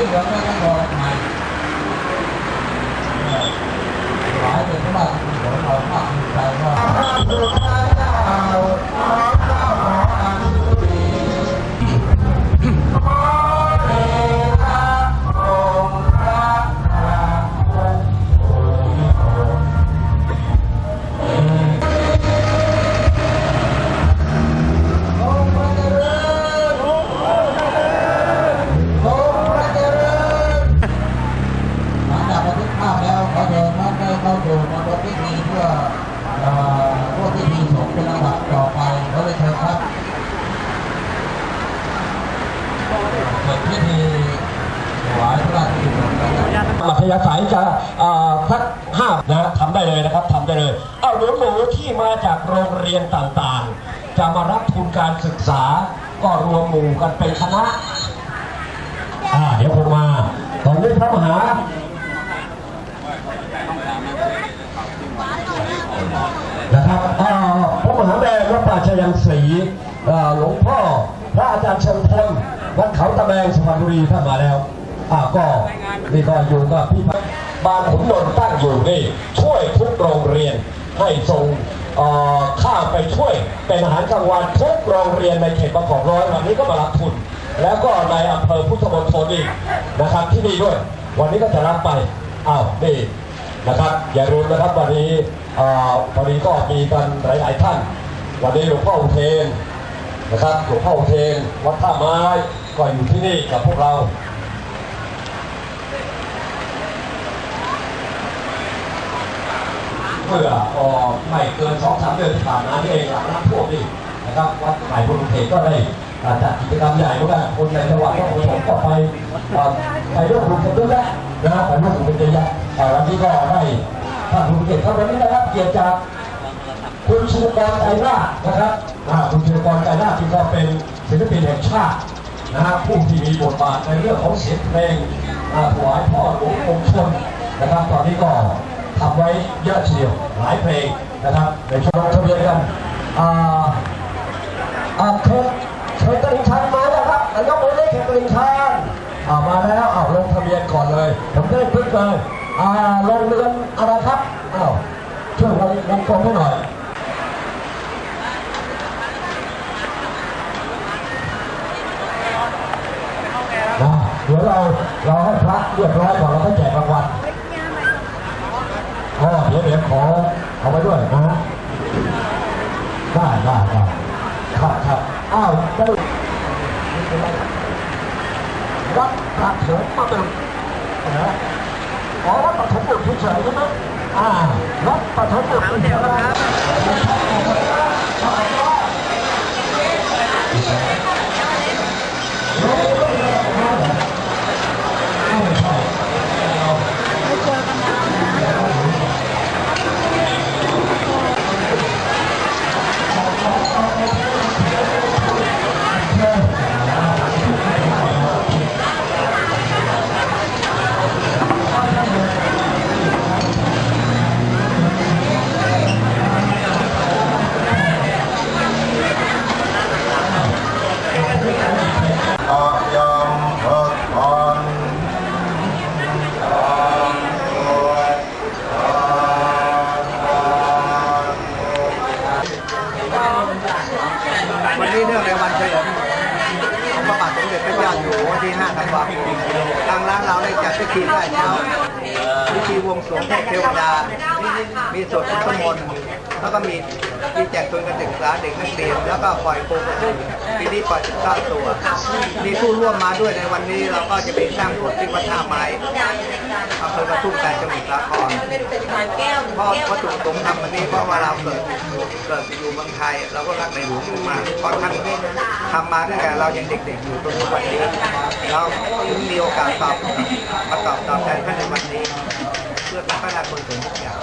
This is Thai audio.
ที่เหลือไม่ต้องรอในะครับอัธยาศัยจะสักห้านะทำได้เลยนะครับทำได้เลย เอาหนูหนูที่มาจากโรงเรียนต่างๆ จะมารับทุนการศึกษาก็รวมหมู่กันเป็นคณะอ่าเดี๋ยวคงมาตอนนี้พระมหานะครับพระมหาแดงวัดป่าชยังศรีหลวงพ่อ พระอาจารย์เชิงพลวัดเขาตะแบงสุพรรณบุรีท่านมาแล้ว อาก็นี่ก็อยู่กับพี่พัฒน์บ้านขุนนนท์ตั้งอยู่นี่ ช่วยทุกโรงเรียนให้ส่งเอ่อข้าไปช่วยเป็นอาหารกลางวันทุกโรงเรียนในเขตบางกอกร้อยวันนี้ก็มารับทุน แล้วก็ในอำเภอพุทธมณฑลอีกนะครับที่นี่ด้วย วันนี้ก็จะรับไปอ้าวนี่นะครับอย่าลืมนะครับวันนี้วันนี้ก็มีกันหลาย ๆ ท่าน วันนี้หลวงพ่ออุเทนนะครับหลวงพ่ออุเทนวัดท่าไม้ก็อยู่ที่นี่กับพวกเรา เมื่อเอ่อไม่เกินสองสามเดือนที่ผ่านมานี่เองหลังน้ำท่วมนี่นะครับวัดใหม่พลอุเทก็ได้จัดกิจกรรมใหญ่เหมือนกันคนในจังหวัดนครปฐมก็ไปไปร่วมบุญกันด้วยนะนะไปร่วมบุญกันเยอะแยะอ่าวันนี้ก็ได้ท่านผู้เกียรติครับวันนี้นะครับเกียรติจากคุณชินกรใจนานะครับคุณชินกรใจนาที่ก็เป็นศิลปินแห่งชาตินะฮะผู้ที่มีบทบาทในเรื่องของเสียงเพลงถวายพ่อหลวงองค์ชนนะครับ ตอนนี้ก็ ทำไว้เยอะทีเดียวหลายเพลงนะครับในช่วงทะเบียนกันอ่าอ่าเขตเขตตลิ่งชันมาแล้วครับนายกเลยเขตตลิ่งชันอ่ามาแล้วอ้าลงทะเบียนก่อนเลย ผมได้พึ่งเลยอ่าลงเรือนอะไรครับอ้าวช่วยลงลงกลมให้หน่อยเดี๋ยวเราเราให้พระเรียบร้อยก่อนเราก็แจกรางวัล อ๋อเดี๋ยวเดี๋ยวขอเอาไว้ด้วยนะฮะได้ได้ได้ครับครับอ้าวได้วัดปฐมมาเตึงนะอ๋อวัดปฐมบุตรเฉยๆใช่ไหมอ่าวัดปฐมบุตรเฉยๆ นี้เนื่องในวันเฉลิมของพระบาทสมเด็จพระเจ้าอยู่หัวที่5ธันวาคมทางร้านเราได้จัดพิธีได้เช้าพิธีวงสรวงเทพเทวดา มีสวดพุทธมนต์ แล้วก็มีมีแจกทุนการศึกษาเด็กนักเรียนแล้วก็ปล่อยโคกระบือปีนี้ปล่อย19ตัว มีผู้ร่วมมาด้วยในวันนี้เราก็จะมีสร้างบทที่วัดท่าไม้อำเภอกระทุ่มแต่จังหวัดสาครเพราะวัตถุประสงค์ทำวันนี้เพราะว่าเราเกิดเกิดอยู่เมืองไทยเราก็รักในหลวงมากเพราะท่านทำมาตั้งแต่เรายังเด็กๆอยู่จนถึงวันนี้เราถึงมีโอกาสตอบมาตอบตอบแทนท่านในวันนี้ เพื่อเป็นพระราชกุศลทุกอย่าง